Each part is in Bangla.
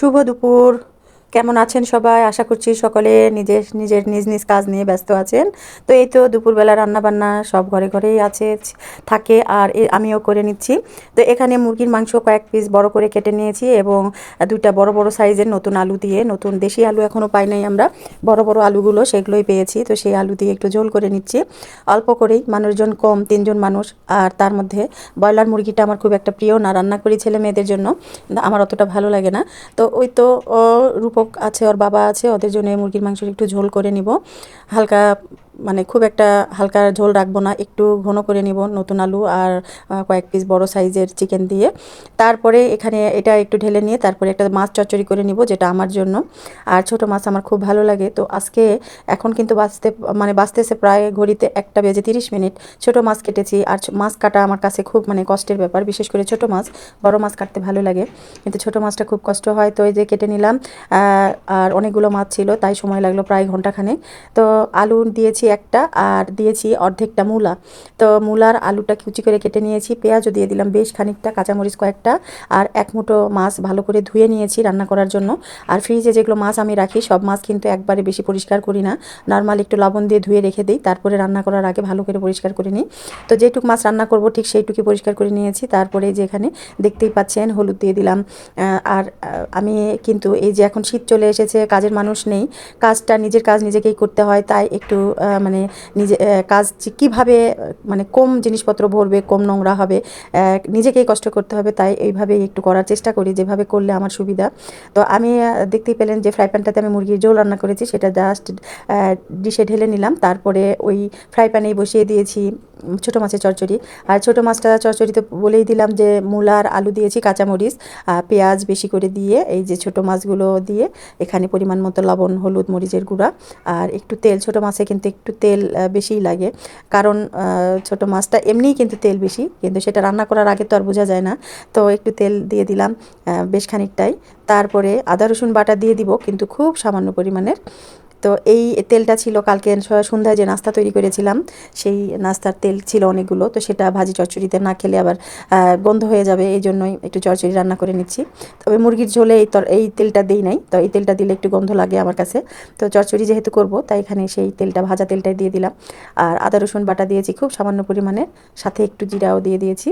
শুভ দুপুর। কেমন আছেন সবাই? আশা করছি সকলে নিজের নিজের নিজ নিজ কাজ নিয়ে ব্যস্ত আছেন। তো এই তো দুপুরবেলা রান্না বান্না সব ঘরে ঘরেই আছে, থাকে আর আমিও করে নিচ্ছি। তো এখানে মুরগির মাংস কয়েক পিস বড় করে কেটে নিয়েছি এবং দুইটা বড় বড় সাইজের নতুন আলু দিয়ে, নতুন দেশি আলু এখনও পাই নাই আমরা। বড় বড় আলুগুলো সেগুলোই পেয়েছি, তো সেই আলু দিয়ে একটু ঝোল করে নিচ্ছি। অল্প করেই মানুষজন কম, তিনজন মানুষ আর তার মধ্যে ব্রয়লার মুরগিটা আমার খুব একটা প্রিয় না, রান্না করি ছেলে মেয়েদের জন্য। আমার অতটা ভালো লাগে না। তো ওই তো, ও রূপক আছে ওর বাবা আছে ওদের জন্য মুরগির মাংসের একটু ঝোল করে নিব। হালকা মানে খুব একটা হালকা ঝোল রাখব না, একটু ঘন করে নিব নতুন আলু আর কয়েক পিস বড় সাইজের চিকেন দিয়ে। তারপরে এখানে এটা একটু ঢেলে নিয়ে তারপরে একটা মাছ চচ্চড়ি করে নিব যেটা আমার জন্য। আর ছোট মাছ আমার খুব ভালো লাগে। তো আজকে এখন কিন্তু বাঁচতে মানে বাঁচতেছে প্রায় ঘড়িতে একটা বেজে তিরিশ মিনিট। ছোট মাছ কেটেছি আর মাছ কাটা আমার কাছে খুব মানে কষ্টের ব্যাপার। বিশেষ করে ছোট মাছ, বড় মাছ কাটতে ভালো লাগে। কিন্তু ছোট মাছটা খুব কষ্ট হয়। তো এই যে কেটে নিলাম আর অনেকগুলো মাছ ছিল, তাই সময় লাগল প্রায় ঘন্টাখানেক। তো আলু দিয়েছি একটা আর দিয়েছি অর্ধেকটা মূলা। তো মূলার আলুটা কুচি করে কেটে নিয়েছি, পেঁয়াজও দিয়ে দিলাম বেশ খানিকটা, কাঁচামরিচ কয়েকটা, আর এক মুঠো মাছ ভালো করে ধুয়ে নিয়েছি রান্না করার জন্য। আর ফ্রিজে যেগুলো মাছ আমি রাখি, সব মাছ কিন্তু একবারে বেশি পরিষ্কার করি না। নর্মাল একটু লবণ দিয়ে ধুয়ে রেখে দিই, তারপরে রান্না করার আগে ভালো করে পরিষ্কার করে নিই। তো যেটুকু মাছ রান্না করব, ঠিক সেইটুকুই পরিষ্কার করে নিয়েছি। তারপরে এই যে এখানে দেখতেই পাচ্ছেন, হলুদ দিয়ে দিলাম। আর আমি কিন্তু এই যে এখন শীত চলে এসেছে, কাজের মানুষ নেই, কাজটা নিজের কাজ নিজেকেই করতে হয়, তাই একটু মানে নিজে কাজ কীভাবে মানে কম জিনিসপত্র ভরবে, কম নোংরা হবে নিজেকেই কষ্ট করতে হবে, তাই এইভাবেই একটু করার চেষ্টা করি, যেভাবে করলে আমার সুবিধা। তো আমি দেখতেই পেলেন যে ফ্রাই প্যানটাতে আমি মুরগির ঝোল রান্না করেছি, সেটা জাস্ট ডিশে ঢেলে নিলাম, তারপরে ওই ফ্রাই প্যানেই বসিয়ে দিয়েছি ছোটো মাছের চচ্চড়ি। আর ছোটো মাছটা চচ্চড়িতে বলেই দিলাম যে মূলার আলু দিয়েছি, কাঁচামরিচ পেঁয়াজ বেশি করে দিয়ে, এই যে ছোটো মাছগুলো দিয়ে, এখানে পরিমাণ মতো লবণ, হলুদ, মরিচের গুঁড়া, আর একটু তেল, ছোটো মাছে কিন্তু একটু তেল বেশি বেশিই লাগে। কারণ ছোটো মাছটা এমনিই কিন্তু তেল বেশি, কিন্তু সেটা রান্না করার আগে তো আর বোঝা যায় না। তো একটু তেল দিয়ে দিলাম বেশ খানিকটাই। তারপরে আদা রসুন বাটা দিয়ে দিব, কিন্তু খুব সামান্য পরিমাণের। তো এই তেলটা ছিল কালকে সন্ধ্যায় যে নাস্তা তৈরি করেছিলাম, সেই নাস্তার তেল ছিল অনেকগুলো, তো সেটা ভাজি চচ্চড়িতে না খেলে আবার গন্ধ হয়ে যাবে, এই জন্যই একটু চচ্চড়ি রান্না করে নিচ্ছি। তবে মুরগির ঝোলে এই তর, এই তেলটা দিই নাই, তো এই তেলটা দিলে একটু গন্ধ লাগে আমার কাছে। তো চচ্চড়ি যেহেতু করব, তাই এখানে সেই তেলটা, ভাজা তেলটাই দিয়ে দিলাম। আর আদা, রসুন, বাটা দিয়েছি খুব সামান্য পরিমাণে, সাথে একটু জিরাও দিয়ে দিয়েছি।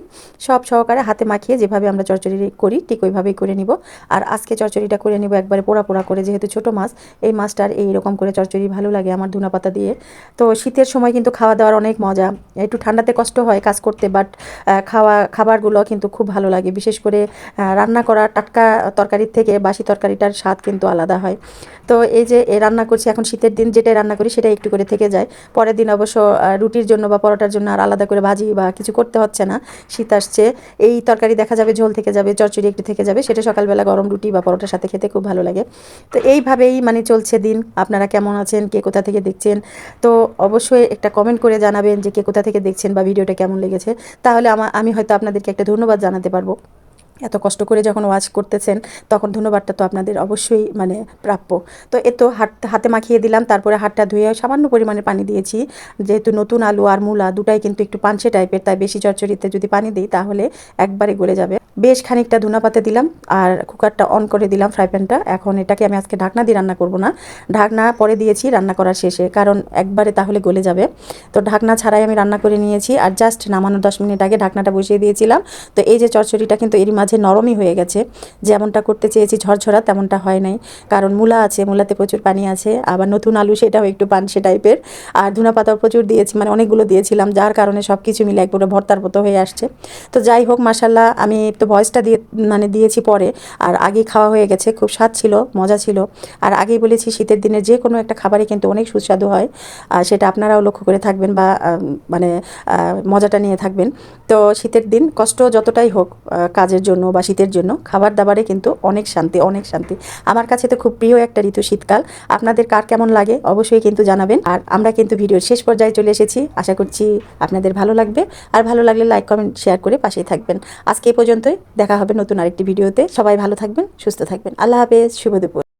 সব সহকারে হাতে মাখিয়ে যেভাবে আমরা চচ্চড়ি করি, ঠিক ওইভাবেই করে নিব। আর আজকে চচ্চড়িটা করে নিব একবারে পোড়া পোড়া করে, যেহেতু ছোট মাছ, এই মাছটার এইরকম করে চচ্চড়ি ভালো লাগে আমার ধুনা পাতা দিয়ে। তো শীতের সময় কিন্তু খাওয়া দাওয়ার অনেক মজা। একটু ঠান্ডাতে কষ্ট হয় কাজ করতে বাট খাওয়া, খাবারগুলো কিন্তু খুব ভালো লাগে। বিশেষ করে রান্না করা টাটকা তরকারির থেকে বাসি তরকারিটার স্বাদ কিন্তু আলাদা হয়। তো এই যে রান্না করছি, এখন শীতের দিন যেটাই রান্না করি সেটাই একটু করে থেকে যায়। পরের দিন অবশ্য রুটির জন্য বা পরোটার জন্য আর আলাদা করে ভাজি বা কিছু করতে হচ্ছে না। শীত আসছে, এই তরকারি দেখা যাবে ঝোল থেকে যাবে, চচ্চড়ি একটু থেকে যাবে। সেটা সকালবেলা গরম রুটি বা পরোটার সাথে খেতে খুব ভালো লাগে। তো এইভাবেই মানে চলছে দিন। আপনারা কেমন আছেন, কে কোথা থেকে দেখছেন, তো অবশ্যই একটা কমেন্ট করে জানাবেন যে কে কোথা থেকে দেখছেন বা ভিডিওটা কেমন লেগেছে। তাহলে আমি হয়তো আপনাদেরকে একটা ধন্যবাদ জানাতে পারব। এত কষ্ট করে যখন ওয়াচ করতেছেন, তখন ধন্যবাদটা তো আপনাদের অবশ্যই মানে প্রাপ্য। তো এ তো হাত, হাতে মাখিয়ে দিলাম, তারপরে হাতটা ধুয়ে সামান্য পরিমাণে পানি দিয়েছি। যেহেতু নতুন আলু আর মূলা দুটাই কিন্তু একটু পানসে টাইপের, তাই বেশি চচ্চড়িতে যদি পানি দিই, তাহলে একবারে গলে যাবে। বেশ খানিকটা ধুনা পাতে দিলাম, আর কুকারটা অন করে দিলাম ফ্রাই প্যানটা। এখন এটাকে আমি আজকে ঢাকনা দিয়ে রান্না করব না। ঢাকনা পরে দিয়েছি রান্না করার শেষে, কারণ একবারে তাহলে গলে যাবে। তো ঢাকনা ছাড়াই আমি রান্না করে নিয়েছি, আর জাস্ট নামানোর দশ মিনিট আগে ঢাকনাটা বসিয়ে দিয়েছিলাম। তো এই যে চচ্চড়িটা কিন্তু এরই নরমই হয়ে গেছে। যেমনটা করতে চেয়েছি ঝরঝরা, তেমনটা হয় নাই। কারণ মূলা আছে, মূলাতে প্রচুর পানি আছে। আবার নতুন আলু, সেটাও একটু পানসে টাইপের। আর ধুনা পাতাও প্রচুর দিয়েছি মানে অনেকগুলো দিয়েছিলাম, যার কারণে সব কিছু মিলে একবারে ভর্তার মতো হয়ে আসছে। তো যাই হোক মাসাল্লাহ আমি তো ভয়েসটা দিয়ে মানে দিয়েছি পরে। আর আগেই খাওয়া হয়ে গেছে, খুব স্বাদ ছিল, মজা ছিল। আর আগেই বলেছি, শীতের দিনে যে কোনো একটা খাবারই কিন্তু অনেক সুস্বাদু হয়। আর সেটা আপনারাও লক্ষ্য করে থাকবেন বা মানে মজাটা নিয়ে থাকবেন। তো শীতের দিন, কষ্ট যতটাই হোক কাজের কাজের জন্য জন্য খাবার দাবারে কিন্তু অনেক শান্তি অনেক শান্তি। আমার কাছে তো খুব প্রিয় একটা ঋতু শীতকাল। আপনাদের কার কেমন লাগে অবশ্যই কিন্তু জানাবেন। আর আমরা কিন্তু ভিডিওর শেষ পর্যায়ে চলে এসেছি। আশা করছি আপনাদের ভালো লাগবে। আর ভালো লাগলে লাইক, কমেন্ট, শেয়ার করে পাশেই থাকবেন। আজকে এই পর্যন্তই। দেখা হবে নতুন আরেকটি ভিডিওতে। সবাই ভালো থাকবেন, সুস্থ থাকবেন। আল্লাহ হাফেজ। শুভ দুপুর।